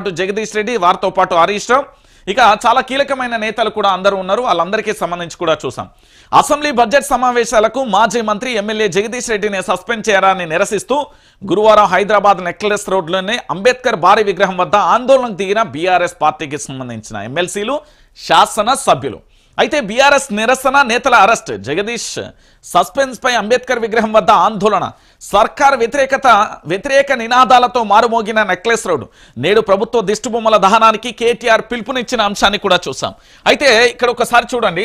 పాటు జగదీష్ రెడ్డి వారితో పాటు హరీష్ ఇక చాలా కీలకమైన నేతలు కూడా అందరూ ఉన్నారు. వాళ్ళందరికీ సంబంధించి కూడా చూసాం. అసెంబ్లీ బడ్జెట్ సమావేశాలకు మాజీ మంత్రి ఎమ్మెల్యే జగదీష్ రెడ్డిని సస్పెండ్ చేయాలని నిరసిస్తూ గురువారం హైదరాబాద్ నెక్లెస్ రోడ్లోని అంబేద్కర్ భారీ విగ్రహం వద్ద ఆందోళనకు దిగిన బీఆర్ఎస్ పార్టీకి సంబంధించిన ఎమ్మెల్సీలు శాసన సభ్యులు అయితే బీఆర్ఎస్ నిరసన నేతల అరెస్ట్. జగదీష్ సస్పెన్స్ పై అంబేద్కర్ విగ్రహం వద్ద ఆందోళన. సర్కార్ వ్యతిరేకత వ్యతిరేక నినాదాలతో మారుమోగిన నెక్లెస్ రోడ్ నేడు ప్రభుత్వ దిష్టిబొమ్మల దహనానికి కేటీఆర్ పిలుపునిచ్చిన అంశాన్ని కూడా చూసాం అయితే ఇక్కడ ఒకసారి చూడండి.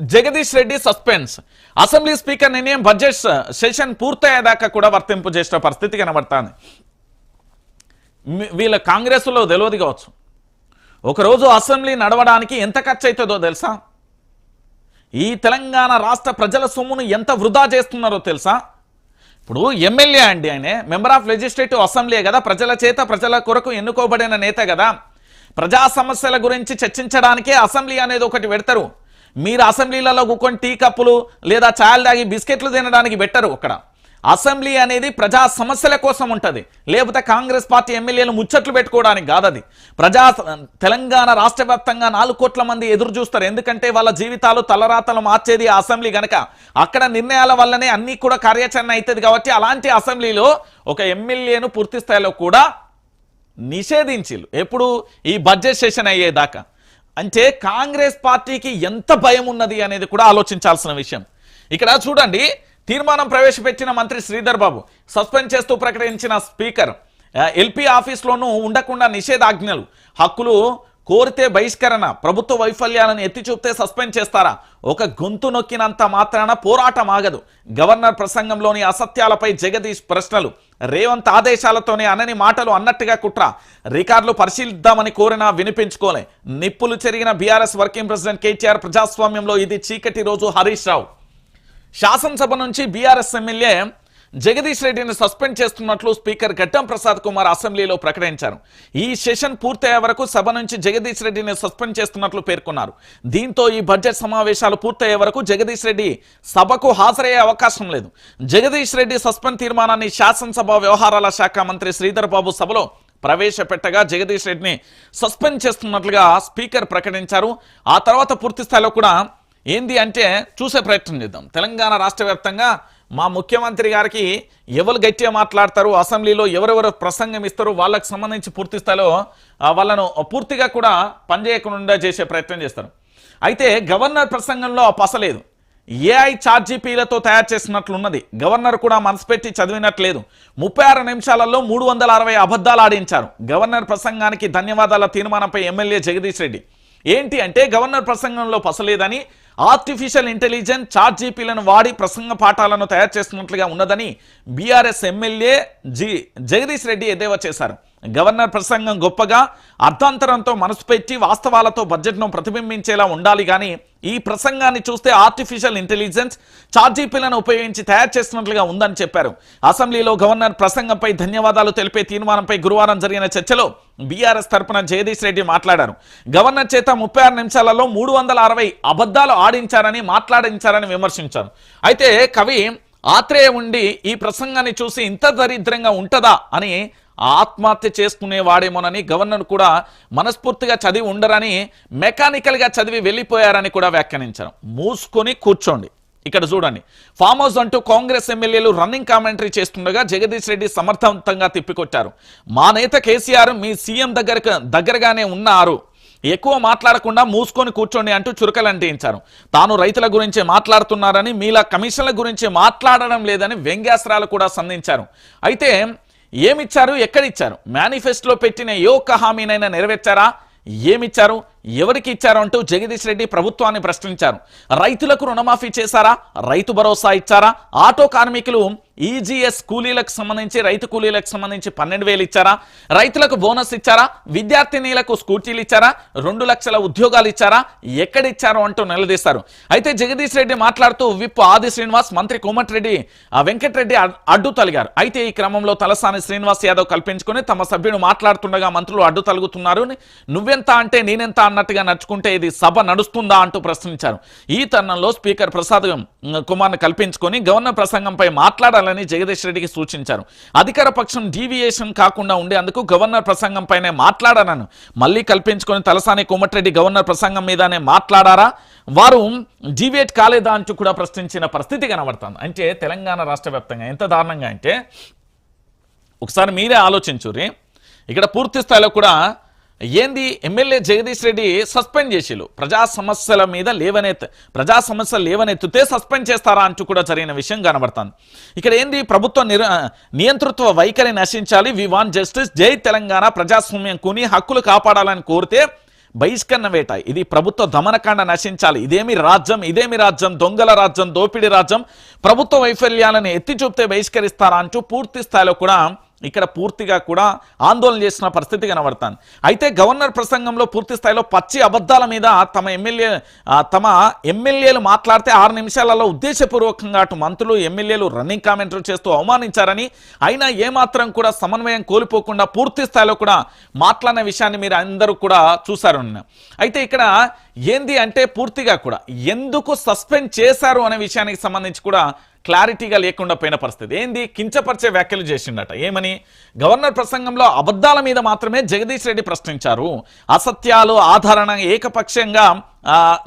Jagadish Reddy suspense. Assembly speaker నిర్ణయం బడ్జెట్ సెషన్ పూర్తయ్యేదాకా కూడా వర్తింపు చేసిన పరిస్థితి కనబడుతుంది. వీళ్ళ కాంగ్రెస్లో తెలియదు కావచ్చు. ఒకరోజు అసెంబ్లీ నడవడానికి ఎంత ఖర్చు అవుతుందో తెలుసా? ఈ తెలంగాణ రాష్ట్ర ప్రజల సొమ్మును ఎంత వృధా చేస్తున్నారో తెలుసా? ఇప్పుడు ఎమ్మెల్యే అండి ఆయనే మెంబర్ ఆఫ్ లెజిస్లేటివ్ అసెంబ్లీ కదా ప్రజల చేత ప్రజల కొరకు ఎన్నుకోబడిన నేత కదా. ప్రజా సమస్యల గురించి చర్చించడానికే అసెంబ్లీ అనేది ఒకటి పెడతారు. మీరు అసెంబ్లీలలో కూకొని టీ కప్పులు లేదా ఛాయలు తాగి బిస్కెట్లు తినడానికి పెట్టరు అక్కడ. అసెంబ్లీ అనేది ప్రజా సమస్యల కోసం ఉంటుంది. లేకపోతే కాంగ్రెస్ పార్టీ ఎమ్మెల్యేలు ముచ్చట్లు పెట్టుకోవడానికి కాదది. ప్రజా తెలంగాణ రాష్ట్ర వ్యాప్తంగా నాలుగు కోట్ల మంది ఎదురు చూస్తారు. ఎందుకంటే వాళ్ళ జీవితాలు తలరాతలు మార్చేది అసెంబ్లీ గనక. అక్కడ నిర్ణయాల వల్లనే అన్ని కూడా కార్యాచరణ అవుతుంది కాబట్టి అలాంటి అసెంబ్లీలో ఒక ఎమ్మెల్యేను పూర్తి స్థాయిలో కూడా నిషేధించిల్లు. ఎప్పుడు? ఈ బడ్జెట్ సెషన్ అయ్యేదాకా. అంటే కాంగ్రెస్ పార్టీకి ఎంత భయం ఉన్నది అనేది కూడా ఆలోచించాల్సిన విషయం. ఇక్కడ చూడండి తీర్మానం ప్రవేశపెట్టిన మంత్రి శ్రీధర్ బాబు సస్పెండ్ చేస్తూ ప్రకటించిన స్పీకర్ ఎల్పీ ఆఫీస్లోనూ ఉండకుండా నిషేధాజ్ఞలు హక్కులు కోరితే బహిష్కరణ ప్రభుత్వ వైఫల్యాలను ఎత్తి చూపితే సస్పెండ్ చేస్తారా? ఒక గొంతు నొక్కినంత మాత్రాన పోరాటం ఆగదు. గవర్నర్ ప్రసంగంలోని అసత్యాలపై జగదీష్ ప్రశ్నలు. రేవంత్ ఆదేశాలతోనే అనని మాటలు అన్నట్టుగా కుట్ర. రికార్డులు పరిశీలిద్దామని కోరినా వినిపించుకోలే. నిప్పులు చెరిగిన బీఆర్ఎస్ వర్కింగ్ ప్రెసిడెంట్ కేటీఆర్ ప్రజాస్వామ్యంలో ఇది చీకటి రోజు హరీష్ రావు. శాసనసభ నుంచి బీఆర్ఎస్ ఎమ్మెల్యే జగదీష్ రెడ్డిని సస్పెండ్ చేస్తున్నట్లు స్పీకర్ గడ్డం ప్రసాద్ కుమార్ అసెంబ్లీలో ప్రకటించారు. ఈ సెషన్ పూర్తయ్యే వరకు సభ నుంచి జగదీష్ రెడ్డిని సస్పెండ్ చేస్తున్నట్లు పేర్కొన్నారు. దీంతో ఈ బడ్జెట్ సమావేశాలు పూర్తయ్యే వరకు జగదీష్ రెడ్డి సభకు హాజరయ్యే అవకాశం లేదు. జగదీష్ రెడ్డి సస్పెండ్ తీర్మానాన్ని శాసనసభ వ్యవహారాల శాఖ మంత్రి శ్రీధర్ బాబు సభలో ప్రవేశపెట్టగా జగదీష్ రెడ్డిని సస్పెండ్ చేస్తున్నట్లుగా స్పీకర్ ప్రకటించారు. ఆ తర్వాత పూర్తి స్థాయిలో కూడా ఏంది అంటే చూసే ప్రయత్నం చేద్దాం. తెలంగాణ రాష్ట్ర వ్యాప్తంగా మా ముఖ్యమంత్రి గారికి ఎవరు గట్టిగా మాట్లాడతారు అసెంబ్లీలో ఎవరెవరు ప్రసంగం ఇస్తారు వాళ్ళకు సంబంధించి పూర్తి స్థాయిలో వాళ్ళను పూర్తిగా కూడా పనిచేయకుండా చేసే ప్రయత్నం చేస్తారు. అయితే గవర్నర్ ప్రసంగంలో ఆ పసలేదు ఏఐ చార్జీపీలతో తయారు చేసినట్లున్నది. గవర్నర్ కూడా మనసు పెట్టి చదివినట్లేదు. ముప్పై ఆరు నిమిషాలలో మూడు వందల అరవై అబద్ధాలు ఆడించారు. గవర్నర్ ప్రసంగానికి ధన్యవాదాల తీర్మానంపై ఎమ్మెల్యే జగదీష్ రెడ్డి. ఏంటి అంటే గవర్నర్ ప్రసంగంలో పసలేదని ఆర్టిఫిషియల్ ఇంటెలిజెన్స్ చార్ట్ జీపీలను వాడి ప్రసంగ పాఠాలను తయారు చేస్తున్నట్లుగా ఉన్నదని BRS MLA G Jagadish Reddy ఎద్దేవా చేశారు. గవర్నర్ ప్రసంగం గొప్పగా అర్థాంతరంతో మనసు పెట్టి వాస్తవాలతో బడ్జెట్ను ప్రతిబింబించేలా ఉండాలి. కానీ ఈ ప్రసంగాన్ని చూస్తే ఆర్టిఫిషియల్ ఇంటెలిజెన్స్ చార్జీపీలను ఉపయోగించి తయారు చేస్తున్నట్లుగా ఉందని చెప్పారు. అసెంబ్లీలో గవర్నర్ ప్రసంగంపై ధన్యవాదాలు తెలిపే తీర్మానంపై గురువారం జరిగిన చర్చలో బీఆర్ఎస్ తరపున జగదీష్ రెడ్డి మాట్లాడారు. గవర్నర్ చేత ముప్పై ఆరు నిమిషాలలో మూడు వందల అరవై అబద్ధాలు ఆడించారని మాట్లాడించారని విమర్శించారు. అయితే కవి ఆత్రేయ ఉండి ఈ ప్రసంగాన్ని చూసి ఇంత దరిద్రంగా ఉంటదా అని ఆత్మహత్య చేసుకునేవాడేమోనని గవర్నర్ కూడా మనస్ఫూర్తిగా చదివి ఉండరని మెకానికల్గా చదివి వెళ్ళిపోయారని కూడా వ్యాఖ్యానించారు. మూసుకొని కూర్చోండి. ఇక్కడ చూడండి. ఫామ్ హౌస్ అంటూ కాంగ్రెస్ ఎమ్మెల్యేలు రన్నింగ్ కామెంటరీ చేస్తుండగా జగదీష్ రెడ్డి సమర్థవంతంగా తిప్పికొట్టారు. మా నేత కేసీఆర్ మీ సీఎం దగ్గర దగ్గరగానే ఉన్నారు. ఎక్కువ మాట్లాడకుండా మూసుకొని కూర్చోండి అంటూ చురకలు అంటించారు. తాను రైతుల గురించి మాట్లాడుతున్నారని మీలా కమిషన్ల గురించి మాట్లాడడం లేదని వ్యంగ్యాస్త్రాలు కూడా సంధించారు. అయితే ఏమిచ్చారు? ఎక్కడిచ్చారు? మేనిఫెస్టోలో పెట్టిన ఏ ఒక్క హామీనైనా నెరవేర్చారా? ఏమిచ్చారు? ఎవరికి ఇచ్చారంటూ జగదీష్ రెడ్డి ప్రభుత్వాన్ని ప్రశ్నించారు. రైతులకు రుణమాఫీ చేశారా? రైతు భరోసా ఇచ్చారా? ఆటో కార్మికులు ఈజీఎస్ కూలీలకు సంబంధించి రైతు కూలీలకు సంబంధించి పన్నెండు వేలు ఇచ్చారా? రైతులకు బోనస్ ఇచ్చారా? విద్యార్థినీలకు స్కూటీలు ఇచ్చారా? రెండు లక్షల ఉద్యోగాలు ఇచ్చారా? ఎక్కడిచ్చారు అంటూ నిలదీశారు. అయితే జగదీష్ రెడ్డి మాట్లాడుతూ విప్ ఆది శ్రీనివాస్ మంత్రి కోమటిరెడ్డి ఆ వెంకటరెడ్డి అడ్డు తలిగారు. అయితే ఈ క్రమంలో తలసాని శ్రీనివాస్ యాదవ్ కల్పించుకొని తమ సభ్యుడు మాట్లాడుతుండగా మంత్రులు అడ్డు తలుగుతున్నారు. నువ్వెంత అంటే నేనెంత అన్నట్టుగా నడుచుకుంటే ఇది సభ నడుస్తుందా అంటూ ప్రశ్నించారు. ఈ తరుణంలో స్పీకర్ ప్రసాద్ కుమార్ను కల్పించుకొని గవర్నర్ ప్రసంగంపై మాట్లాడాలని జగదీష్ రెడ్డికి సూచించారు. అధికార పక్షం డీవియేషన్ కాకుండా ఉండేందుకు గవర్నర్ ప్రసంగంపైనే మాట్లాడాలను మళ్ళీ కల్పించుకొని తలసాని కోమటిరెడ్డి గవర్నర్ ప్రసంగం మీదనే మాట్లాడారా? వారు డీవియేట్ కాలేదా అంటూ కూడా ప్రశ్నించిన పరిస్థితి కనబడుతుంది. అంటే తెలంగాణ రాష్ట్ర వ్యాప్తంగా ఎంత దారుణంగా అంటే ఒకసారి మీరే ఆలోచించురి ఇక్కడ పూర్తి స్థాయిలో కూడా ఏంది? ఎమ్మెల్యే జగదీష్ రెడ్డి సస్పెండ్ చేసిలు ప్రజా సమస్యల మీద లేవనెత్ ప్రజా సమస్యలు లేవనెత్తితే సస్పెండ్ చేస్తారా అంటూ కూడా జరిగిన విషయం కనబడుతుంది. ఇక్కడ ఏంది? ప్రభుత్వ నియంతృత్వ వైఖరి నశించాలి. We want justice. జై తెలంగాణ. ప్రజాస్వామ్యం కొని హక్కులు కాపాడాలని కోరితే బహిష్కరణ వేట. ఇది ప్రభుత్వ దమనకాండ నశించాలి. ఇదేమి రాజ్యం? ఇదేమి రాజ్యం? దొంగల రాజ్యం? దోపిడీ రాజ్యం? ప్రభుత్వ వైఫల్యాలను ఎత్తి చూపితే బహిష్కరిస్తారా అంటూ పూర్తి స్థాయిలో కూడా ఇక్కడ పూర్తిగా కూడా ఆందోళన చేసిన పరిస్థితి కనబడుతుంది. అయితే గవర్నర్ ప్రసంగంలో పూర్తి స్థాయిలో పచ్చి అబద్ధాల మీద తమ ఎమ్మెల్యే తమ ఎమ్మెల్యేలు మాట్లాడితే ఆరు నిమిషాలలో ఉద్దేశపూర్వకంగా అటు మంత్రులు ఎమ్మెల్యేలు రన్నింగ్ కామెంట్లు చేస్తూ అవమానించారని అయినా ఏమాత్రం కూడా సమన్వయం కోల్పోకుండా పూర్తి స్థాయిలో కూడా మాట్లాడిన విషయాన్ని మీరు అందరూ కూడా చూశారు అయితే ఇక్కడ ఏంది అంటే పూర్తిగా కూడా ఎందుకు సస్పెండ్ చేశారు అనే విషయానికి సంబంధించి కూడా క్లారిటీగా లేకుండా పోయిన పరిస్థితి. ఏంది? కించపరిచే వ్యాఖ్యలు చేసిండట. ఏమని? గవర్నర్ ప్రసంగంలో అబద్ధాల మీద మాత్రమే జగదీష్ రెడ్డి ప్రశ్నించారు. అసత్యాలు ఆధారణ ఏకపక్షంగా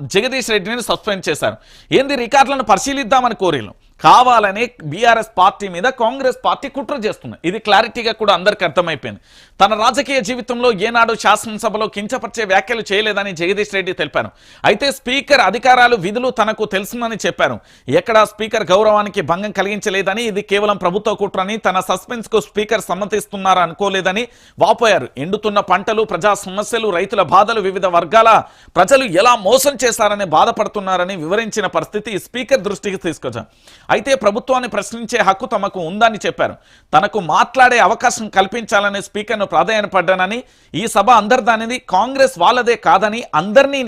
జగదీష్ రెడ్డిని సస్పెండ్ చేశారు. ఏంది? రికార్డులను పరిశీలిద్దామని కోరిలు కావాలని బీఆర్ఎస్ పార్టీ మీద కాంగ్రెస్ పార్టీ కుట్ర చేస్తుంది. ఇది క్లారిటీగా కూడా అందరికి అర్థమైపోయింది. తన రాజకీయ జీవితంలో ఏనాడు శాసనసభలో కించపరిచే వ్యాఖ్యలు చేయలేదని జగదీష్ రెడ్డి తెలిపారు. అయితే స్పీకర్ అధికారాలు విధులు తనకు తెలుసునని చెప్పారు. ఎక్కడ స్పీకర్ గౌరవానికి భంగం కలిగించలేదని ఇది కేవలం ప్రభుత్వ కుట్రని తన సస్పెన్స్కు స్పీకర్ సమ్మతిస్తున్నారు అనుకోలేదని వాపోయారు. ఎండుతున్న పంటలు ప్రజా సమస్యలు రైతుల బాధలు వివిధ వర్గాల ప్రజలు ఎలా మోసం చేశారని బాధపడుతున్నారని వివరించిన పరిస్థితి స్పీకర్ దృష్టికి తీసుకొచ్చారు. అయితే ప్రభుత్వాన్ని ప్రశ్నించే హక్కు తమకు ఉందని చెప్పారు. తనకు మాట్లాడే అవకాశం కల్పించాలని స్పీకర్ను ప్రాధాన్యపడ్డానని ఈ సభ అందరిదానిది కాంగ్రెస్ వాళ్ళదే కాదని అందరినీ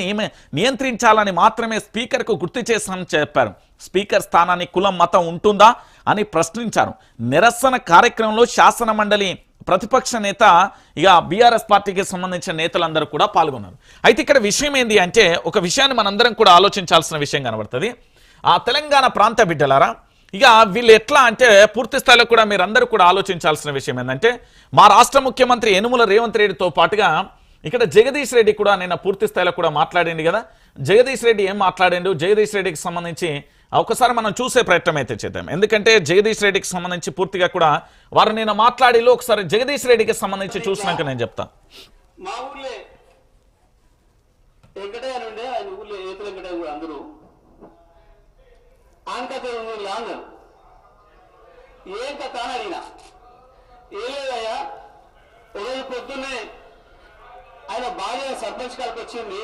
నియంత్రించాలని మాత్రమే స్పీకర్కు గుర్తు చేశానని చెప్పారు. స్పీకర్ స్థానాన్ని కులం మతం ఉంటుందా అని ప్రశ్నించారు. నిరసన కార్యక్రమంలో శాసన మండలి ప్రతిపక్ష నేత ఇక బీఆర్ఎస్ పార్టీకి సంబంధించిన నేతలందరూ కూడా పాల్గొన్నారు. అయితే ఇక్కడ విషయం ఏంది అంటే ఒక విషయాన్ని మనందరం కూడా ఆలోచించాల్సిన విషయం కనబడుతుంది. ఆ తెలంగాణ ప్రాంత బిడ్డలారా ఇక వీళ్ళు ఎట్లా అంటే పూర్తి స్థాయిలో కూడా మీరందరూ కూడా ఆలోచించాల్సిన విషయం ఏంటంటే మా రాష్ట్ర ముఖ్యమంత్రి యనుమల రేవంత్ రెడ్డితో పాటుగా ఇక్కడ జగదీష్ రెడ్డి కూడా నిన్న పూర్తి స్థాయిలో కూడా మాట్లాడింది కదా. జగదీష్ రెడ్డి ఏం మాట్లాడిండు? జగదీష్ రెడ్డికి సంబంధించి ఒకసారి మనం చూసే ప్రయత్నం అయితే చేద్దాం. ఎందుకంటే జగదీష్ రెడ్డికి సంబంధించి పూర్తిగా కూడా వారు నేను మాట్లాడిలో ఒకసారి జగదీష్ రెడ్డికి సంబంధించి చూసినాక నేను చెప్తా. మా ఊర్లే వెంకటయ్య ఆయన ఊర్లో వెంకటయ్య అందరూ ఆంకత లాంగ్ ఏం కథ అని అడిగిన? ఏం లేదయ్యా ఉదయం పొద్దున్నే ఆయన భార్య సర్పంచ్ కాడికి వచ్చింది.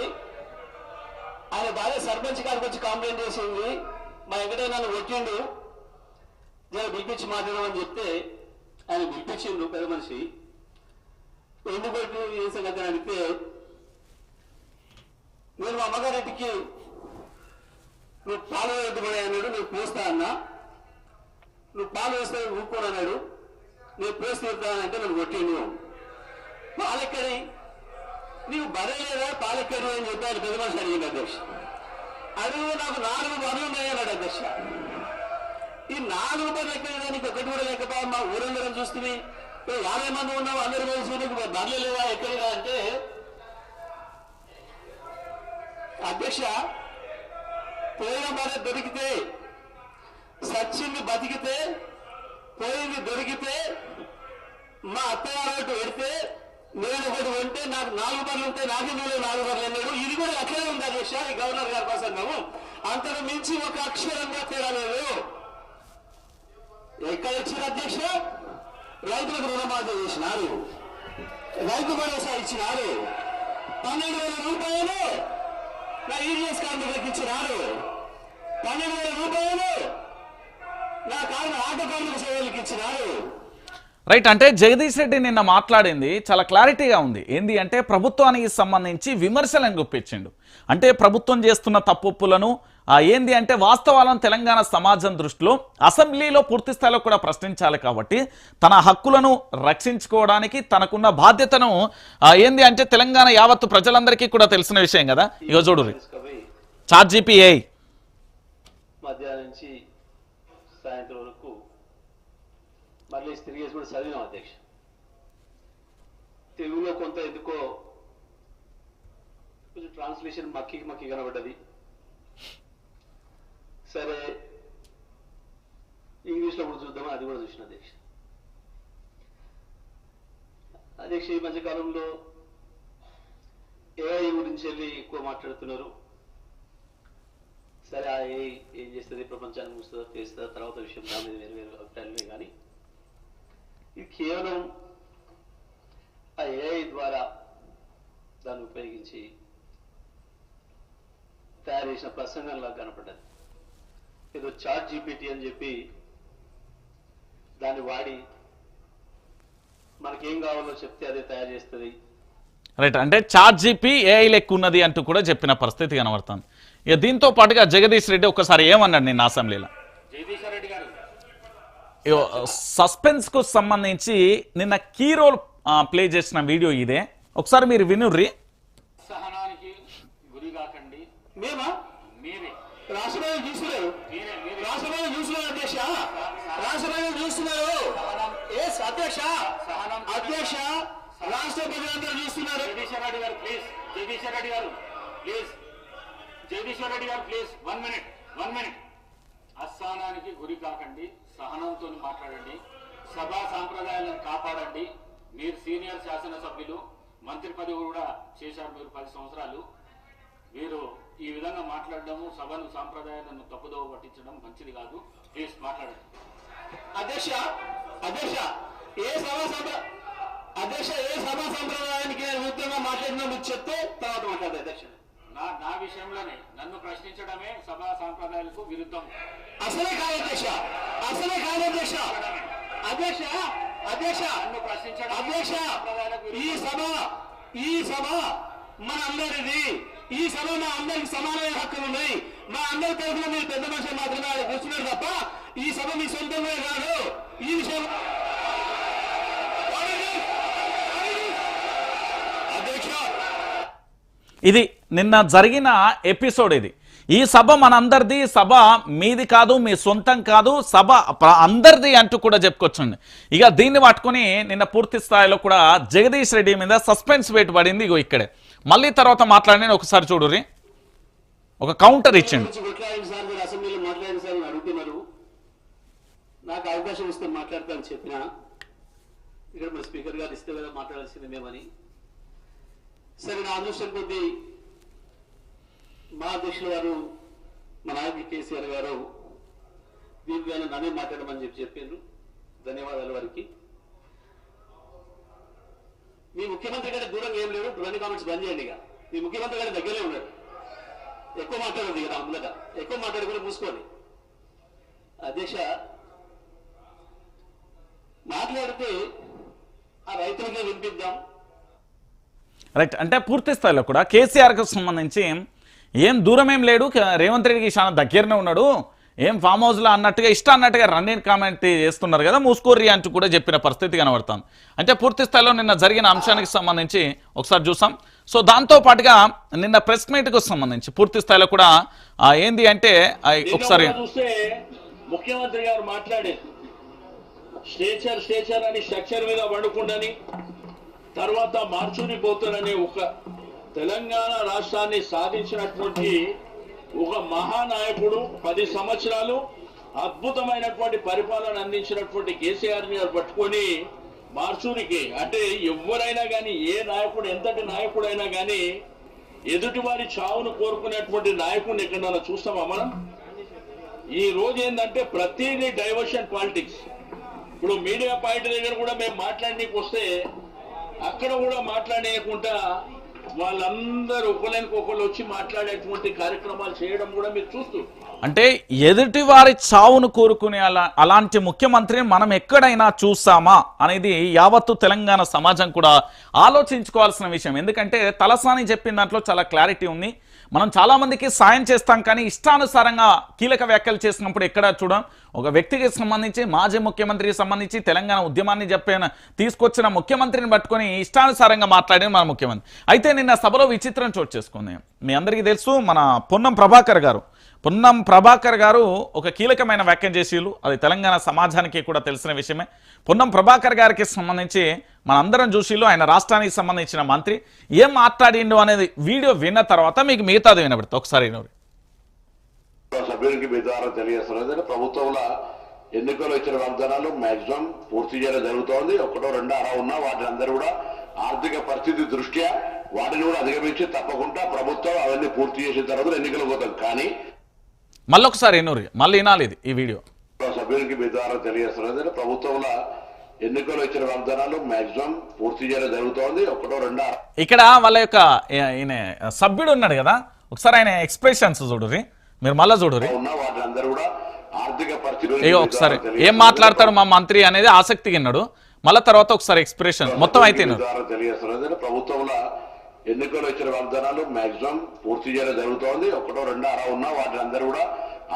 ఆయన భార్య సర్పంచ్ కాడికి వచ్చి కంప్లైంట్ చేసింది. మా వెంకటయ్య నన్ను కొట్టిండు. నేను పిలిపించి మాట్లాడమని చెప్తే ఆయన పిలిపించిండు పెద్ద మనిషి. ఎందుకు ఏ సంగతి అడిగితే నేను మా అమ్మగారింటికి నువ్వు పాలు వేయద్దుమని అన్నాడు నువ్వు పోస్తా అన్నా. నువ్వు పాలు వేస్తే ఊరుకోను అన్నాడు. నేను పోసి అంటే నన్ను కొట్టిండు. పాలెక్కడి? నీవు బరలేదా పాలెక్కడు అని చెప్పాడు పెద్ద మనిషి అడిగింది అధ్యక్ష. అడుగు నాకు నాలుగు బరులు ఉన్నాయి అన్నాడు అధ్యక్ష. ఈ నాలుగు బరులు ఎక్కడ నీకు ఒకటి కూడా లేకపోయా? మా ఊరందరం చూస్తుంది. యాభై మంది ఉన్నావు? అందరూ కలిసి నీకు బర్రెలు ఎక్కడిగా అంటే అధ్యక్ష పోయిన మరి దొరికితే సచ్చింది బతికితే పోయింది దొరికితే మా అత్తగారు పెడితే నేను ఒకటి ఉంటే నాకు నాలుగు బర్రెలు ఉంటే నాకే నువ్వు నాలుగు బర్రెలు అన్నాడు ఇది కూడా అట్లనే ఉంది అధ్యక్ష ఈ గవర్నర్ గారి ప్రసంగము. అంతకు మించి ఒక అక్షరంగా తేరలేదు ఎక్కడ ఇచ్చిన అధ్యక్ష? రైతులకు రుణమాఫీ చేసినారు. రైతు భరోసా ఇచ్చినారు. పన్నెండు వేల రూపాయలు నా ఈడిఎస్ కార్మికులకు ఇచ్చినారు పన్నెండు వేల రూపాయలు నా కార్డు ఆటో కార్మిక సేవలకు ఇచ్చి ఇచ్చినారు. రైట్ అంటే జగదీష్ రెడ్డి నిన్న మాట్లాడింది చాలా క్లారిటీగా ఉంది. ఏంది అంటే ప్రభుత్వానికి సంబంధించి విమర్శలను గుప్పించిండు. అంటే ప్రభుత్వం చేస్తున్న తప్పులను ఏంది అంటే వాస్తవాలను తెలంగాణ సమాజం దృష్టిలో అసెంబ్లీలో పూర్తి స్థాయిలో కూడా ప్రశ్నించాలి కాబట్టి తన హక్కులను రక్షించుకోవడానికి తనకున్న బాధ్యతను ఏంది అంటే తెలంగాణ యావత్తు ప్రజలందరికీ కూడా తెలిసిన విషయం కదా. ఇక చూడు తీసుకుపోయి జీపీఐ మధ్యాహ్నం నుంచి సాయంత్రం వరకు మళ్ళీ తిరిగేసి కూడా చదివినాం అధ్యక్ష. తెలుగులో కొంత ఎందుకో కొంచెం ట్రాన్స్లేషన్ మక్కి మక్కి కనబడ్డది. సరే. ఇంగ్లీష్లో కూడా చూద్దామని అది కూడా చూసిన అధ్యక్ష అధ్యక్ష ఈ మధ్యకాలంలో ఏఐ గురించి వెళ్ళి ఎక్కువ మాట్లాడుతున్నారు? సరే ఆ ఏఐ ఏం చేస్తుంది? ప్రపంచాన్ని మూస్తుందో చేస్తుందో తర్వాత విషయం దాని మీద వేరు వేరు అభిప్రాయాలే కానీ ఇది కేవలం ఆ ఏఐ ద్వారా దాన్ని ఉపయోగించి తయారు చేసిన ప్రసంగంలా కనపడ్డది. ఏదో చాట్ జీపీటీ అని చెప్పి దాన్ని వాడి మనకేం కావాలో చెప్తే అదే తయారు చేస్తుంది. రైట్ అంటే చార్ట్ జీపీ ఏఐ లెక్క ఉన్నది అంటూ కూడా చెప్పిన పరిస్థితి కనబడుతుంది. ఇక దీంతో పాటుగా జగదీష్ రెడ్డి ఒకసారి ఏమన్నాడు నిన్న అసెంబ్లీలో? జగదీశ్వర్ రెడ్డి గారు. సస్పెన్స్కు సంబంధించి నిన్న కీ రోల్ ప్లే చేసిన వీడియో ఇదే. ఒకసారి మీరు వినుర్రి. సహనానికి గురి కాకండి. మేమా? రాష్ట్రపతి చూస్తున్నారు. రాష్ట్రపతి చూస్తున్నారు అధ్యక్ష. రాష్ట్రపతి చూస్తున్నారు. ఏ అధ్యక్ష? అధ్యక్ష రాష్ట్రపతి అందరూ చూస్తున్నారు. జగదీశ్వర్ రెడ్డి గారు ప్లీజ్. జగదీశ్వర్ రెడ్డి గారు ప్లీజ్. జగదీశ్వర్ రెడ్డి గారు please. One minute one minute. అస్థానానికి గురి కాకండి సహనంతో మాట్లాడండి సభా సాంప్రదాయాలను కాపాడండి. మీరు సీనియర్ శాసనసభ్యులు మంత్రి పదవి కూడా చేశారు మీరు పది సంవత్సరాలు. మీరు ఈ విధంగా మాట్లాడడము సభను సాంప్రదాయాలను తప్పుదోవ పట్టించడం మంచిది కాదు. ప్లీజ్ మాట్లాడండి. అధ్యక్ష అధ్యక్ష ఏ సభా సంప్ర అధ్యక్ష ఏ సభా సంప్రదాయానికి విరుద్ధంగా మాట్లాడినా మీరు చెప్తే తర్వాత మాట్లాడదు అధ్యక్ష. నా నా విషయంలోనే నన్ను ప్రశ్నించడమే సభా సాంప్రదాయాలకు విరుద్ధం. అసలే కాదు అధ్యక్ష అసలే కాదు అధ్యక్ష. అధ్యక్ష అధ్యక్ష నన్ను ప్రశ్నించడం అధ్యక్ష ఈ. సభ ఈ సభ మన అందరిది ఈ సభలో అందరికి సమానమైన హక్కులు ఉన్నాయి. మా అందరి తరఫున మీరు పెద్ద మనుషులు మాత్రమే ఆడ కూర్చున్నారు తప్ప ఈ సభ మీ సొంతంగా కాదు. ఈ విషయం ఇది నిన్న జరిగిన ఎపిసోడ్ ఇది. ఈ సభ మనందరిది సభ మీది కాదు మీ సొంతం కాదు సభ అందరిది అంటూ కూడా చెప్పుకొచ్చండి ఇక దీన్ని పట్టుకొని నిన్న పూర్తి స్థాయిలో కూడా జగదీష్ రెడ్డి మీద సస్పెన్స్ వేట్ పడింది ఇగో ఇక్కడే. మళ్ళీ తర్వాత మాట్లాడి ఒకసారి చూడుర్రి ఒక కౌంటర్ ఇచ్చిండు. గురించి కొట్లాడిన సార్ అసెంబ్లీలో మాట్లాడిన సార్ అడుగుతున్నారు. నాకు అవకాశం ఇస్తే మాట్లాడతానని చెప్పిన ఇక్కడ మన స్పీకర్ గారు ఇస్తే కదా మాట్లాడాల్సింది మేమని. సరే నా అదృష్టం కొద్దీ మా అధ్యక్షులు గారు మా నాయకులు కేసీఆర్ గారు దీనిపైన నన్నే మాట్లాడమని చెప్పి చెప్పారు ధన్యవాదాలు వారికి. మీ ముఖ్యమంత్రి గారి దూరంగా ఏం లేడు? ధ్వని కామెంట్స్ బంద్ చేయండి ఇక. మీ ముఖ్యమంత్రి గారి దగ్గరే ఉన్నాడు. ఎక్కువ మాట్లాడదు ఇక అందులో ఎక్కువ మాట్లాడుకుని మూసుకోండి. అధ్యక్ష మాట్లాడితే ఆ రైతులకే వినిపిద్దాం. రైట్ అంటే పూర్తి స్థాయిలో కూడా కేసీఆర్కి సంబంధించి ఏం దూరం ఏం లేడు. రేవంత్ రెడ్డికి చాలా దగ్గరనే ఉన్నాడు. ఏం ఫామ్ హౌస్లో అన్నట్టుగా ఇష్ట అన్నట్టుగా రన్నింగ్ కామెంట్ చేస్తున్నారు కదా మూసుకోర్రి అంటూ కూడా చెప్పిన పరిస్థితి కనబడుతుంది. అంటే పూర్తి స్థాయిలో నిన్న జరిగిన అంశానికి సంబంధించి ఒకసారి చూసాం. సో దాంతో పాటుగా నిన్న ప్రెస్ మీట్కు సంబంధించి పూర్తి స్థాయిలో కూడా ఆ, ఏంది అంటే ఒకసారి ముఖ్యమంత్రి గారు మాట్లాడారు. స్టేచర్ స్టేచర్ అని స్ట్రక్చర్ మీద వండుకుండని తర్వాత మార్చుని పోతారని ఒక తెలంగాణ రాష్ట్రాన్ని సాధించినటువంటి ఒక మహానాయకుడు పది సంవత్సరాలు అద్భుతమైనటువంటి పరిపాలన అందించినటువంటి కేసీఆర్ గారు పట్టుకొని మార్చూరికి అంటే ఎవరైనా కానీ ఏ నాయకుడు ఎంతటి నాయకుడైనా కానీ ఎదుటి వారి చావును కోరుకునేటువంటి నాయకుడిని ఎక్కడన్నా చూస్తామా మనం? ఈ రోజు ఏంటంటే ప్రతిదీ డైవర్షన్ పాలిటిక్స్. ఇప్పుడు మీడియా పాయింట్ దగ్గర కూడా మేము మాట్లాడనీకి వస్తే అక్కడ కూడా మాట్లాడేయకుండా వాళ్ళందరూ ఒకరికి ఒకళ్ళు వచ్చి మాట్లాడేటువంటి కార్యక్రమాలు చేయడం కూడా మీరు చూస్తూ అంటే ఎదుటి వారి చావును కోరుకునే అలా అలాంటి ముఖ్యమంత్రిని మనం ఎక్కడైనా చూస్తామా అనేది యావత్తు తెలంగాణ సమాజం కూడా ఆలోచించుకోవాల్సిన విషయం. ఎందుకంటే తలసాని చెప్పిన దాంట్లో చాలా క్లారిటీ ఉంది. మనం చాలామందికి సాయం చేస్తాం కానీ ఇష్టానుసారంగా కీలక వ్యాఖ్యలు చేసినప్పుడు ఎక్కడ చూడం? ఒక వ్యక్తికి సంబంధించి మాజీ ముఖ్యమంత్రికి సంబంధించి తెలంగాణ ఉద్యమాన్ని చెప్పిన తీసుకొచ్చిన ముఖ్యమంత్రిని పట్టుకొని ఇష్టానుసారంగా మాట్లాడిన మన ముఖ్యమంత్రి. అయితే నిన్న సభలో విచిత్రం చోటు చేసుకుంది. మీ అందరికీ తెలుసు మన పొన్నం ప్రభాకర్ గారు. పొన్నం ప్రభాకర్ గారు ఒక కీలకమైన వ్యాఖ్యం చేసేలు అది తెలంగాణ సమాజానికి కూడా తెలిసిన విషయమే. పొన్నం ప్రభాకర్ గారికి సంబంధించి మనందరం చూసిళ్ళు ఆయన రాష్ట్రానికి సంబంధించిన మంత్రి. ఏం మాట్లాడిండు అనేది వీడియో విన్న తర్వాత మీకు మిగతాది వినబడుతుంది. ఒకసారి వినరు. సభ్యునికి మీ ద్వారా తెలియజేస్తున్నది ప్రభుత్వంలో ఎన్నికలు ఇచ్చిన వాగ్దానాలు మాక్సిమం పూర్తి చేయడం జరుగుతోంది. ఒకటో రెండో అలా ఉన్నా వాటిని అందరూ కూడా ఆర్థిక పరిస్థితి దృష్ట్యా వాటిని కూడా అధిగమించి తప్పకుండా ప్రభుత్వం అవన్నీ పూర్తి చేసిన తర్వాత ఎన్నికలు పోతాం. కానీ మళ్ళొకసారి వినరు మళ్ళీ వినాలి ఇది ఈ వీడియో. సభ్యునికి మీ ద్వారా తెలియజేస్తున్నది ప్రభుత్వంలో ఎన్నికలు ఇచ్చిన వాగ్దానాలు మాక్సిమం పూర్తి చేయడం జరుగుతోంది. ఒకటో రెండో ఇక్కడ వాళ్ళ యొక్క ఈయన సభ్యుడు ఉన్నాడు కదా ఒకసారి ఆయన ఎక్స్ప్రెషన్స్ చూడుర్రి మీరు మళ్ళీ చూడుర్రి ఉన్నా వాటిని అందరూ కూడా ఆర్థిక పరిస్థితి ఇక ఒకసారి ఏం మాట్లాడతాడు మా మంత్రి అనేది ఆసక్తిగా విన్నాడు మళ్ళీ తర్వాత ఒకసారి ఎక్స్ప్రెషన్ మొత్తం అయితే తెలియజేస్తున్నది ప్రభుత్వంలో ఎన్నికలు ఇచ్చిన వాగ్దానాలు మాక్సిమం పూర్తి చేయడం జరుగుతోంది. ఒకటో రెండో అలా ఉన్నా వాటిని అందరూ కూడా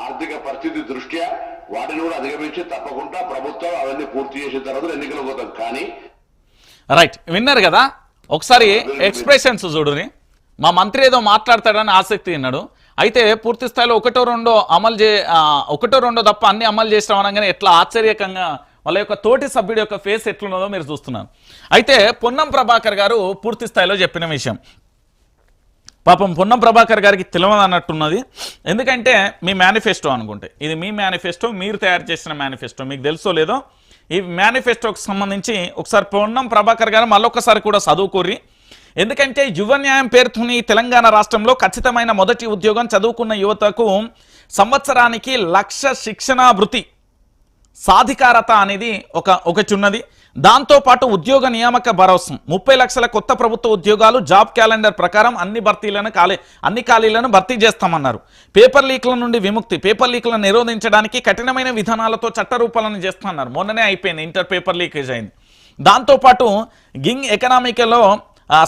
ఆర్థిక పరిస్థితి దృష్ట్యా వాటిని కూడా అధిగమించి తప్పకుండా ప్రభుత్వం అవన్నీ పూర్తి చేసిన తర్వాత ఎన్నికలు పోతాం. కానీ రైట్ విన్నారు కదా? ఒకసారి ఎక్స్ప్రెషన్స్ చూడుని. మా మంత్రి ఏదో మాట్లాడతాడని ఆసక్తి విన్నాడు అయితే పూర్తి స్థాయిలో ఒకటో రెండో అమలు చే ఒకటో రెండో తప్ప అన్ని అమలు చేసిన అనగానే ఎట్లా ఆశ్చర్యకంగా వాళ్ళ యొక్క తోటి సభ్యుడి యొక్క ఫేస్ ఎట్లున్నదో మీరు చూస్తున్నారు. అయితే పొన్నం ప్రభాకర్ గారు పూర్తి స్థాయిలో చెప్పిన విషయం. పాపం పొన్నం ప్రభాకర్ గారికి తెలియదన్నట్టున్నది ఎందుకంటే మీ మేనిఫెస్టో అనుకుంటే. ఇది మీ మేనిఫెస్టో మీరు తయారు చేసిన మేనిఫెస్టో మీకు తెలుసో లేదో? ఈ మేనిఫెస్టోకి సంబంధించి ఒకసారి పొన్నం ప్రభాకర్ గారు మళ్ళొకసారి కూడా చదువుకోర్రి. ఎందుకంటే యువ న్యాయం పేరుతోని తెలంగాణ రాష్ట్రంలో ఖచ్చితమైన మొదటి ఉద్యోగం చదువుకున్న యువతకు సంవత్సరానికి లక్ష శిక్షణాభృతి. సాధికారత అనేది ఒక ఒకటి ఉన్నది దాంతోపాటు ఉద్యోగ నియామక భరోసా. ముప్పై లక్షల కొత్త ప్రభుత్వ ఉద్యోగాలు జాబ్ క్యాలెండర్ ప్రకారం అన్ని భర్తీలను ఖాళీ అన్ని ఖాళీలను భర్తీ చేస్తామన్నారు. పేపర్ లీక్ల నుండి విముక్తి. పేపర్ లీక్లను నిరోధించడానికి కఠినమైన విధానాలతో చట్టరూపాలను చేస్తున్నారు మొన్ననే అయిపోయింది ఇంటర్ పేపర్ లీకేజ్ అయింది. దాంతోపాటు గింగ్ ఎకనామికలో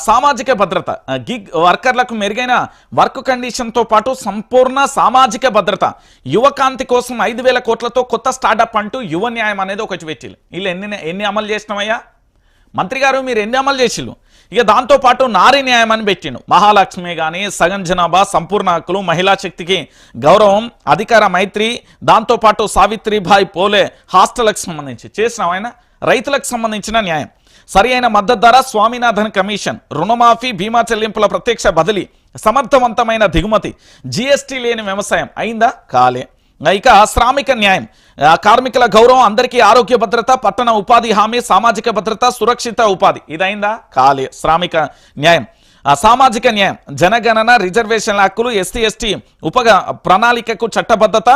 సామాజిక భద్రత. గిగ్ వర్కర్లకు మెరుగైన వర్క్ కండిషన్తో పాటు సంపూర్ణ సామాజిక భద్రత. యువకాంతి కోసం ఐదు వేల కోట్లతో కొత్త స్టార్టప్ అంటూ యువ న్యాయం అనేది ఒకటి పెట్టిల్లు. వీళ్ళు ఎన్ని ఎన్ని అమలు చేసినామయ్యా? మంత్రి గారు మీరు ఎన్ని అమలు చేసిల్లు? ఇక దాంతోపాటు నారీ న్యాయం అని పెట్టిండు. మహాలక్ష్మి కానీ సగం జనాభా సంపూర్ణ హక్కులు మహిళా శక్తికి గౌరవం అధికార మైత్రి దాంతోపాటు సావిత్రిబాయి పోలే హాస్టల్కి సంబంధించి. చేసినాం ఆయన? రైతులకు సంబంధించిన న్యాయం. సరి అయిన మద్దతు ధర స్వామినాథన్ కమిషన్ రుణమాఫీ బీమా చెల్లింపుల ప్రత్యక్ష బదిలీ సమర్థవంతమైన దిగుమతి జీఎస్టీ లేని వ్యవసాయం అయిందా? కాలే. ఇక శ్రామిక న్యాయం. కార్మికుల గౌరవం అందరికీ ఆరోగ్య భద్రత పట్టణ ఉపాధి హామీ సామాజిక భద్రత సురక్షిత ఉపాధి. ఇదైందా? కాలే. శ్రామిక న్యాయం. సామాజిక న్యాయం జనగణన రిజర్వేషన్ల హక్కులు ఎస్టీ ఎస్టీ ఉపగ ప్రణాళికకు చట్టబద్ధత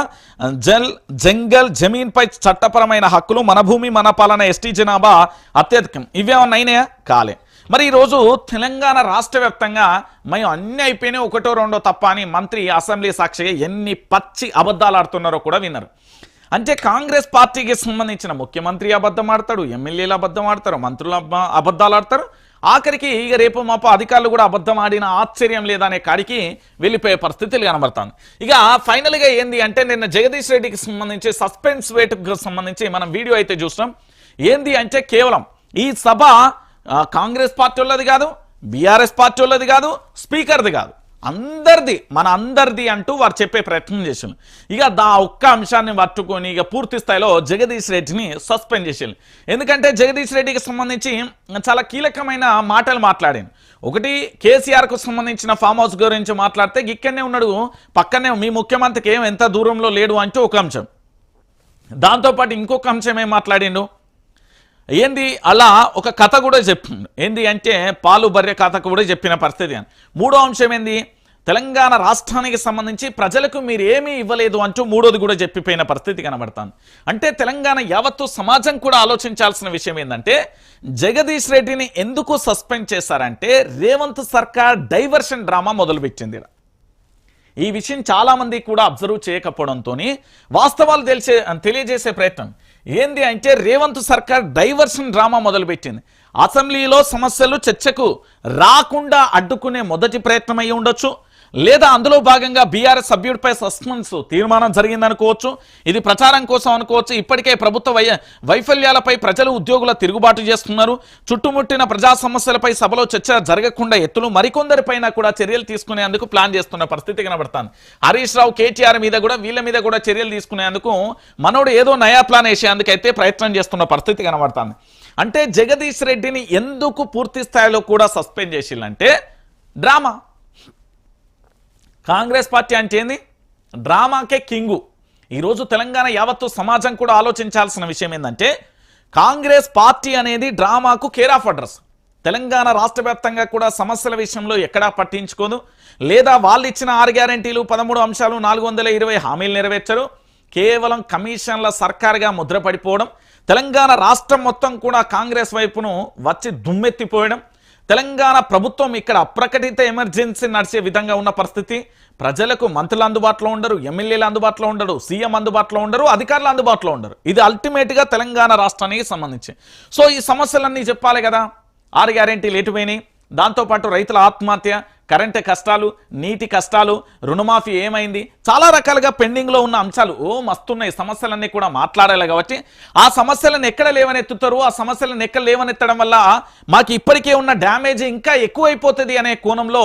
జల్ జంగల్ జమీన్పై చట్టపరమైన హక్కులు మన భూమి మన పాలన ఎస్టీ జనాభా అత్యధికం. ఇవేమన్నా అయినాయా? కాలే. మరి ఈరోజు తెలంగాణ రాష్ట్ర వ్యాప్తంగా మేము అన్ని అయిపోయినాయి ఒకటో రెండో తప్ప అని మంత్రి అసెంబ్లీ సాక్షిగా ఎన్ని పచ్చి అబద్ధాలు ఆడుతున్నారో కూడా విన్నారు అంటే కాంగ్రెస్ పార్టీకి సంబంధించిన ముఖ్యమంత్రి అబద్ధం ఆడతాడు ఎమ్మెల్యేలు అబద్ధం ఆడతారు మంత్రులు అబ్బ- అబద్ధాలు ఆడతారు ఆఖరికి ఇక రేపు మాప అధికారులు కూడా అబద్ధం ఆడిన ఆశ్చర్యం లేదనే కాడికి వెళ్ళిపోయే పరిస్థితులు కనబడుతుంది ఇక ఫైనల్గా ఏంది అంటే నిన్న జగదీష్ రెడ్డికి సంబంధించి సస్పెన్స్ వేటుకు సంబంధించి మనం వీడియో అయితే చూస్తాం ఏంది అంటే కేవలం ఈ సభ కాంగ్రెస్ పార్టీ వాళ్ళది కాదు బీఆర్ఎస్ పార్టీ వాళ్ళది కాదు స్పీకర్ది కాదు. అందరిది మన అందరిది అంటూ వారు చెప్పే ప్రయత్నం చేసిండు. ఇక దా ఒక్క అంశాన్ని పట్టుకొని ఇక పూర్తి స్థాయిలో జగదీష్ రెడ్డిని సస్పెండ్ చేసిండు. ఎందుకంటే జగదీష్ రెడ్డికి సంబంధించి చాలా కీలకమైన మాటలు మాట్లాడాను ఒకటి కేసీఆర్కు సంబంధించిన ఫామ్ హౌస్ గురించి మాట్లాడితే ఇక్కడనే ఉన్నాడు. పక్కనే మీ ముఖ్యమంత్రికి ఏం ఎంత దూరంలో లేడు అంటూ ఒక అంశం. దాంతోపాటు ఇంకొక అంశం ఏం మాట్లాడిండు? ఏంది? అలా ఒక కథ కూడా చెప్పిండు. ఏంది అంటే పాలు బర్రె కథ కూడా చెప్పిన పరిస్థితి అని. మూడో అంశం ఏంది? తెలంగాణ రాష్ట్రానికి సంబంధించి ప్రజలకు మీరు ఏమీ ఇవ్వలేదు అంటూ మూడోది కూడా చెప్పిపోయిన పరిస్థితి కనబడతాను అంటే తెలంగాణ యావత్తు సమాజం కూడా ఆలోచించాల్సిన విషయం ఏంటంటే జగదీష్ రెడ్డిని ఎందుకు సస్పెండ్ చేశారంటే రేవంత్ సర్కార్ డైవర్షన్ డ్రామా మొదలుపెట్టింది ఈ విషయం చాలామంది కూడా అబ్జర్వ్ చేయకపోవడంతో వాస్తవాలు తెలిసే తెలియజేసే ప్రయత్నం. ఏంది అంటే రేవంత్ సర్కార్ డైవర్షన్ డ్రామా మొదలుపెట్టింది. అసెంబ్లీలో సమస్యలు చర్చకు రాకుండా అడ్డుకునే మొదటి ప్రయత్నం అయి ఉండొచ్చు. లేదా అందులో భాగంగా బీఆర్ఎస్ సభ్యుడిపై సస్పెన్స్ తీర్మానం జరిగిందనుకోవచ్చు ఇది ప్రచారం కోసం అనుకోవచ్చు. ఇప్పటికే ప్రభుత్వ వై వైఫల్యాలపై ప్రజలు ఉద్యోగుల తిరుగుబాటు చేస్తున్నారు. చుట్టుముట్టిన ప్రజా సమస్యలపై సభలో చర్చ జరగకుండా ఎత్తులు మరికొందరిపైన కూడా చర్యలు తీసుకునేందుకు ప్లాన్ చేస్తున్న పరిస్థితి కనబడుతుంది. హరీష్ రావు కేటీఆర్ మీద కూడా వీళ్ళ మీద కూడా చర్యలు తీసుకునేందుకు మనోడు ఏదో నయా ప్లాన్ వేసేందుకైతే ప్రయత్నం చేస్తున్న పరిస్థితి కనబడుతుంది. అంటే జగదీష్ రెడ్డిని ఎందుకు పూర్తి స్థాయిలో కూడా సస్పెండ్ చేసిల్లంటే డ్రామా. కాంగ్రెస్ పార్టీ అంటే ఏంది? డ్రామాకే కింగు. ఈరోజు తెలంగాణ యావత్తు సమాజం కూడా ఆలోచించాల్సిన విషయం ఏంటంటే కాంగ్రెస్ పార్టీ అనేది డ్రామాకు కేర్ ఆఫ్ అడ్రస్. తెలంగాణ రాష్ట్ర వ్యాప్తంగా కూడా సమస్యల విషయంలో ఎక్కడా పట్టించుకోదు. లేదా వాళ్ళు ఇచ్చిన ఆరు గ్యారంటీలు పదమూడు అంశాలు నాలుగు వందల ఇరవై హామీలు నెరవేర్చరు. కేవలం కమిషన్ల సర్కారుగా ముద్రపడిపోవడం తెలంగాణ రాష్ట్రం మొత్తం కూడా కాంగ్రెస్ వైపును వచ్చి దుమ్మెత్తిపోయడం తెలంగాణ ప్రభుత్వం ఇక్కడ అప్రకటిత ఎమర్జెన్సీ నడిచే విధంగా ఉన్న పరిస్థితి. ప్రజలకు మంత్రులు అందుబాటులో ఉండరు ఎమ్మెల్యేలు అందుబాటులో ఉండరు సీఎం అందుబాటులో ఉండరు అధికారులు అందుబాటులో ఉండరు. ఇది అల్టిమేట్గా తెలంగాణ రాష్ట్రానికి సంబంధించి. సో ఈ సమస్యలన్నీ చెప్పాలి కదా. ఆరు గ్యారెంటీ లేటుపోయినాయి దాంతోపాటు రైతుల ఆత్మహత్య కరెంటు కష్టాలు నీటి కష్టాలు రుణమాఫీ ఏమైంది? చాలా రకాలుగా పెండింగ్లో ఉన్న అంశాలు. ఓ మస్తున్నాయి. సమస్యలన్నీ కూడా మాట్లాడాలి కాబట్టి. ఆ సమస్యలను ఎక్కడ లేవనెత్తుతారు? ఆ సమస్యలను ఎక్కడ లేవనెత్తడం వల్ల మాకు ఇప్పటికే ఉన్న డ్యామేజ్ ఇంకా ఎక్కువైపోతుంది అనే కోణంలో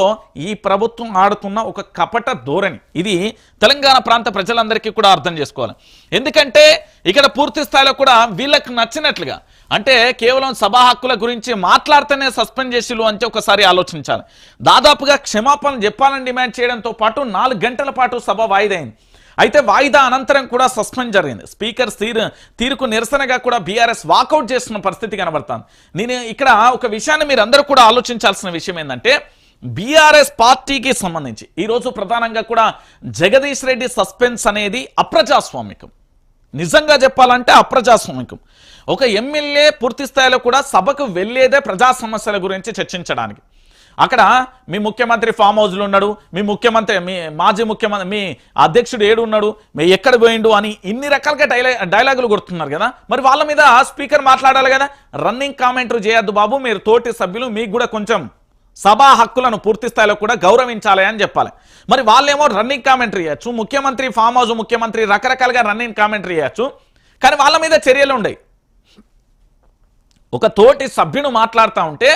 ఈ ప్రభుత్వం ఆడుతున్న ఒక కపట ధోరణి. ఇది తెలంగాణ ప్రాంత ప్రజలందరికీ కూడా అర్థం చేసుకోవాలి. ఎందుకంటే ఇక్కడ పూర్తి స్థాయిలో కూడా వీళ్ళకు నచ్చినట్లుగా అంటే కేవలం సభా హక్కుల గురించి మాట్లాడితేనే సస్పెండ్ చేసిలు అంటే ఒకసారి ఆలోచించాలి. దాదాపుగా క్షమాపణ చెప్పాలని డిమాండ్ చేయడంతో పాటు నాలుగు గంటల పాటు సభ వాయిదైంది. అయితే వాయిదా అనంతరం కూడా సస్పెండ్ జరిగింది. స్పీకర్ తీరు తీరుకు నిరసనగా కూడా బీఆర్ఎస్ వాకౌట్ చేస్తున్న పరిస్థితి కనబడుతుంది. నేను ఇక్కడ ఒక విషయాన్ని మీరు అందరూ కూడా ఆలోచించాల్సిన విషయం ఏంటంటే బీఆర్ఎస్ పార్టీకి సంబంధించి ఈరోజు ప్రధానంగా కూడా జగదీష్ రెడ్డి సస్పెన్స్ అనేది అప్రజాస్వామికం. నిజంగా చెప్పాలంటే అప్రజాస్వామికం. ఒక ఎమ్మెల్యే పూర్తి స్థాయిలో కూడా సభకు వెళ్ళేదే ప్రజా సమస్యల గురించి చర్చించడానికి. అక్కడ మీ ముఖ్యమంత్రి ఫామ్ హౌస్లో ఉన్నాడు మీ ముఖ్యమంత్రి మీ మాజీ ముఖ్యమంత్రి మీ అధ్యక్షుడు ఏడు ఉన్నాడు మీ ఎక్కడ పోయిండు అని ఇన్ని రకాలుగా డైలా డైలాగులు కొడుతున్నారు కదా. మరి వాళ్ళ మీద స్పీకర్ మాట్లాడాలి కదా. రన్నింగ్ కామెంటరీ చేయొద్దు బాబు మీరు తోటి సభ్యులు మీకు కూడా కొంచెం సభా హక్కులను పూర్తి స్థాయిలో కూడా గౌరవించాలి అని చెప్పాలి. మరి వాళ్ళేమో రన్నింగ్ కామెంటరీ చేయొచ్చు ముఖ్యమంత్రి ఫామ్ హౌస్ ముఖ్యమంత్రి రకరకాలుగా రన్నింగ్ కామెంటరీ చేయొచ్చు కానీ వాళ్ళ మీద చర్యలు ఉండయి. ఒక తోటి సభ్యుడు మాట్లాడుతూ ఉంటే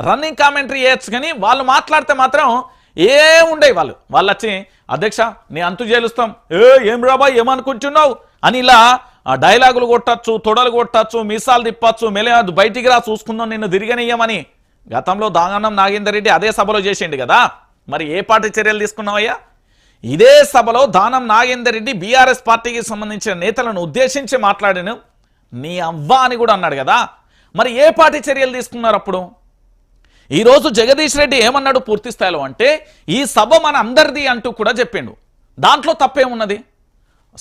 రన్నింగ్ కామెంటరీ చేయొచ్చు కానీ వాళ్ళు మాట్లాడితే మాత్రం ఏ ఉండేవి వాళ్ళు. వాళ్ళు వచ్చి అధ్యక్ష నీ అంతు చేలుస్తాం ఏ ఏం రాబా ఏమనుకుంటున్నావు? అని ఇలా ఆ డైలాగులు కొట్టచ్చు తొడలు కొట్టచ్చు మీసాలు తిప్పచ్చు మెలే బయటికి రా చూసుకుందాం నిన్ను తిరిగనియ్యమని. గతంలో దాగనం నాగేందర్ రెడ్డి అదే సభలో చేసిండు కదా. మరి ఏ పార్టీ చర్యలు తీసుకున్నావయ్యా? ఇదే సభలో దానం నాగేందర్ రెడ్డి బీఆర్ఎస్ పార్టీకి సంబంధించిన నేతలను ఉద్దేశించి మాట్లాడాను. నీ అవ్వ అని కూడా అన్నాడు కదా. మరి ఏ పార్టీ చర్యలు తీసుకున్నారు అప్పుడు? ఈరోజు జగదీష్ రెడ్డి ఏమన్నాడు పూర్తి స్థాయిలో అంటే ఈ సభ మన అందరిది అంటూ కూడా చెప్పిండు. దాంట్లో తప్పేమున్నది?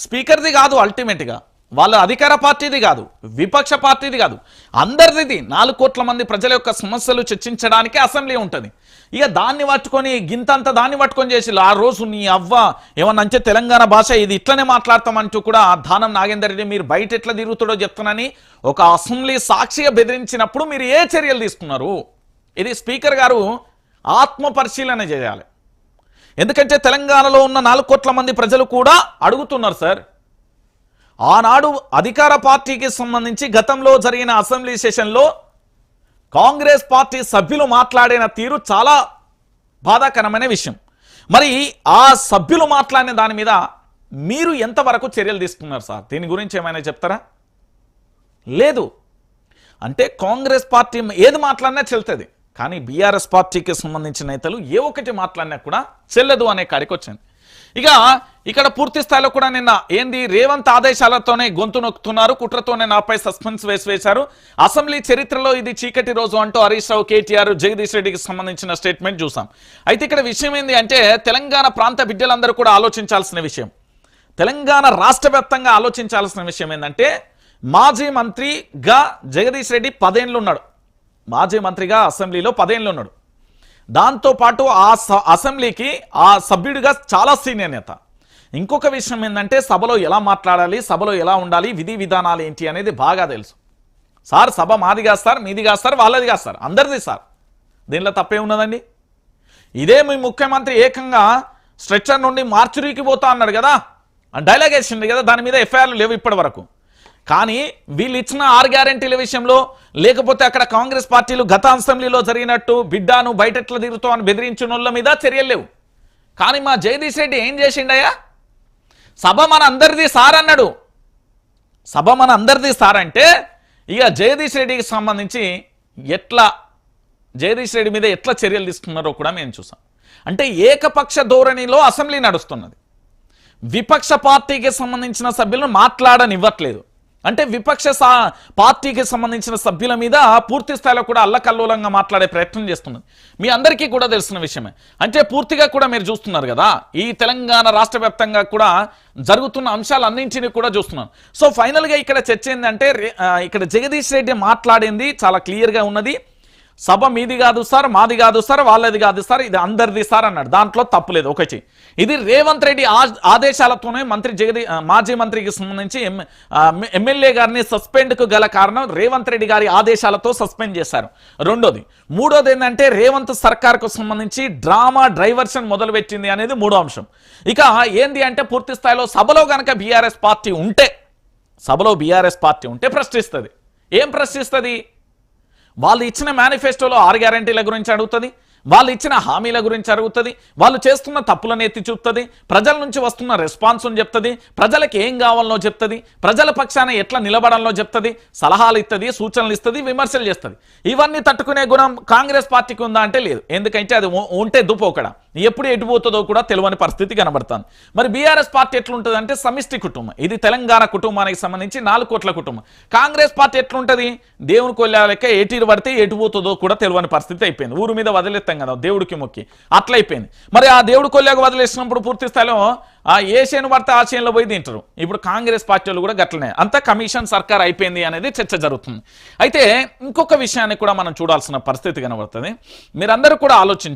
స్పీకర్ది కాదు అల్టిమేట్గా. వాళ్ళ అధికార పార్టీది కాదు విపక్ష పార్టీది కాదు. అందరిది నాలుగు కోట్ల మంది ప్రజల యొక్క సమస్యలు చర్చించడానికి అసెంబ్లీ ఉంటుంది. ఇక దాన్ని పట్టుకొని గింతంత దాన్ని పట్టుకొని చేసి ఆ రోజు నీ అవ్వ ఏమన్నా అంటే తెలంగాణ భాష ఇది ఇట్లనే మాట్లాడతామంటూ కూడా దానం నాగేందర్ రెడ్డి మీరు బయట ఎట్లా తిరుగుతాడో చెప్తానని ఒక అసెంబ్లీ సాక్షిగా బెదిరించినప్పుడు మీరు ఏ చర్యలు తీసుకున్నారు? ఇది స్పీకర్ గారు ఆత్మ పరిశీలన చేయాలి. ఎందుకంటే తెలంగాణలో ఉన్న నాలుగు కోట్ల మంది ప్రజలు కూడా అడుగుతున్నారు సార్. ఆనాడు అధికార పార్టీకి సంబంధించి గతంలో జరిగిన అసెంబ్లీ సెషన్లో కాంగ్రెస్ పార్టీ సభ్యులు మాట్లాడిన తీరు చాలా బాధాకరమైన విషయం. మరి ఆ సభ్యులు మాట్లాడిన దాని మీద మీరు ఎంతవరకు చర్యలు తీసుకున్నారు సార్? దీని గురించి ఏమైనా చెప్తారా? లేదు. అంటే కాంగ్రెస్ పార్టీ ఏది మాట్లాడినా చెల్తుంది కానీ బీఆర్ఎస్ పార్టీకి సంబంధించిన నేతలు ఏ ఒక్కటి మాట్లాడినా కూడా చెల్లదు అనే కాడికి వచ్చింది ఇక ఇక్కడ పూర్తి స్థాయిలో కూడా నిన్న ఏంది రేవంత్ ఆదేశాలతోనే గొంతు నొక్కుతున్నారు కుట్రతోనే నాపై సస్పెన్స్ వేసి వేశారు. అసెంబ్లీ చరిత్రలో ఇది చీకటి రోజు అంటూ హరీష్ రావు కేటీఆర్ జగదీష్ రెడ్డికి సంబంధించిన స్టేట్మెంట్ చూసాం అయితే ఇక్కడ విషయం ఏంది అంటే తెలంగాణ ప్రాంత బిడ్డలందరూ కూడా ఆలోచించాల్సిన విషయం. తెలంగాణ రాష్ట్ర వ్యాప్తంగా ఆలోచించాల్సిన విషయం ఏంటంటే మాజీ మంత్రిగా జగదీష్ రెడ్డి పదేళ్ళు ఉన్నాడు మాజీ మంత్రిగా అసెంబ్లీలో పదేళ్ళు ఉన్నాడు దాంతోపాటు ఆ స- అసెంబ్లీకి ఆ సభ్యుడిగా చాలా సీనియర్ నేత. ఇంకొక విషయం ఏంటంటే సభలో ఎలా మాట్లాడాలి సభలో ఎలా ఉండాలి విధి విధానాలు ఏంటి అనేది బాగా తెలుసు. సార్ సభ మాది కాస్తారు మీది కాస్తారు వాళ్ళది కాదు సార్ అందరిది సార్. దీనిలో తప్పే ఉన్నదండి. ఇదే మీ ముఖ్యమంత్రి ఏకంగా స్ట్రెచ్చర్ నుండి మార్చురీకి పోతా అన్నాడు కదా. ఆ డైలాగ్ వేసింది కదా దాని మీద ఎఫ్ఐఆర్లు లేవు ఇప్పటి వరకు. కానీ వీళ్ళు ఇచ్చిన ఆరు గ్యారంటీల విషయంలో లేకపోతే అక్కడ కాంగ్రెస్ పార్టీలు గత అసెంబ్లీలో జరిగినట్టు బిడ్డాను బయట ఎట్లా తిరుగుతావు అని బెదిరించిన మీద చర్యలు లేవు. కానీ మా జగదీష్ రెడ్డి ఏం చేసిండయ్యా? సభ మన అందరిది సార్ అన్నాడు. సభ మన అందరిది సార్ అంటే ఇక జగదీష్ రెడ్డికి సంబంధించి ఎట్లా జగదీష్ రెడ్డి మీద ఎట్లా చర్యలు తీసుకున్నారో కూడా మేము చూసాం. అంటే ఏకపక్ష ధోరణిలో అసెంబ్లీ నడుస్తున్నది. విపక్ష పార్టీకి సంబంధించిన సభ్యులను మాట్లాడనివ్వట్లేదు. అంటే విపక్ష పార్టీకి సంబంధించిన సభ్యుల మీద పూర్తి స్థాయిలో కూడా అల్లకల్లోలంగా మాట్లాడే ప్రయత్నం చేస్తున్నది. మీ అందరికీ కూడా తెలిసిన విషయమే. అంటే పూర్తిగా కూడా మీరు చూస్తున్నారు కదా ఈ తెలంగాణ రాష్ట్ర వ్యాప్తంగా కూడా జరుగుతున్న అంశాలన్నింటినీ కూడా చూస్తున్నాను సో ఫైనల్గా ఇక్కడ చర్చ ఏంటంటే ఇక్కడ జగదీష్ రెడ్డి మాట్లాడింది చాలా క్లియర్గా ఉన్నది. సభ మీది కాదు సార్ మాది కాదు సార్ వాళ్ళది కాదు సార్ ఇది అందరిది సార్ అన్నాడు. దాంట్లో తప్పులేదు ఒకటి ఇది రేవంత్ రెడ్డి ఆదేశాలతోనే మంత్రి జగది మాజీ మంత్రికి సంబంధించి ఎమ్మెల్యే గారిని సస్పెండ్కు గల కారణం రేవంత్ రెడ్డి గారి ఆదేశాలతో సస్పెండ్ చేశారు. రెండోది మూడోది ఏంటంటే రేవంత్ సర్కార్కు సంబంధించి డ్రామా డ్రైవర్షన్ మొదలుపెట్టింది అనేది మూడో అంశం. ఇక ఏంది అంటే పూర్తి స్థాయిలో సభలో కనుక బీఆర్ఎస్ పార్టీ ఉంటే సభలో బీఆర్ఎస్ పార్టీ ఉంటే ప్రశ్నిస్తుంది. ఏం ప్రశ్నిస్తుంది? వాళ్ళు ఇచ్చిన మేనిఫెస్టోలో ఆరు గ్యారంటీల గురించి అడుగుతుంది. వాళ్ళు ఇచ్చిన హామీల గురించి అడుగుతుంది వాళ్ళు చేస్తున్న తప్పులను ఎత్తి చూపుతుంది ప్రజల నుంచి వస్తున్న రెస్పాన్స్ చెప్తుంది ప్రజలకు ఏం కావాలనో చెప్తుంది ప్రజల పక్షాన ఎట్లా నిలబడంలో చెప్తుంది సలహాలు ఇస్తుంది సూచనలు ఇస్తుంది విమర్శలు చేస్తుంది. ఇవన్నీ తట్టుకునే గుణం కాంగ్రెస్ పార్టీకి ఉందా అంటే లేదు. ఎందుకంటే అది ఉంటే దుపోకడ ఎప్పుడు ఎటు పోతుందో కూడా తెలియని పరిస్థితి కనబడుతుంది. మరి బీఆర్ఎస్ పార్టీ ఎట్లుంటుంది అంటే సమిష్టి కుటుంబం. ఇది తెలంగాణ కుటుంబానికి సంబంధించి నాలుగు కోట్ల కుటుంబం. కాంగ్రెస్ పార్టీ ఎట్లుంటది? దేవుని కొల్లా లెక్క ఏటీరు పడితే ఎటు పోతుందో కూడా తెలియని పరిస్థితి అయిపోయింది. ఊరు మీద వదిలేస్తాం కదా దేవుడికి మొక్కి. అట్లయిపోయింది. మరి ఆ దేవుడు కొల్లాగ వదిలేసినప్పుడు పూర్తి స్థాయిలో ఆ ఏ చేను పడితే ఆ చేనులో పోయి తింటారు. ఇప్పుడు కాంగ్రెస్ పార్టీలు కూడా గట్లనే. అంతా కమిషన్ సర్కార్ అయిపోయింది అనేది చర్చ జరుగుతుంది. అయితే ఇంకొక విషయాన్ని కూడా మనం చూడాల్సిన పరిస్థితి కనబడుతుంది. మీరందరూ కూడా ఆలోచించండి.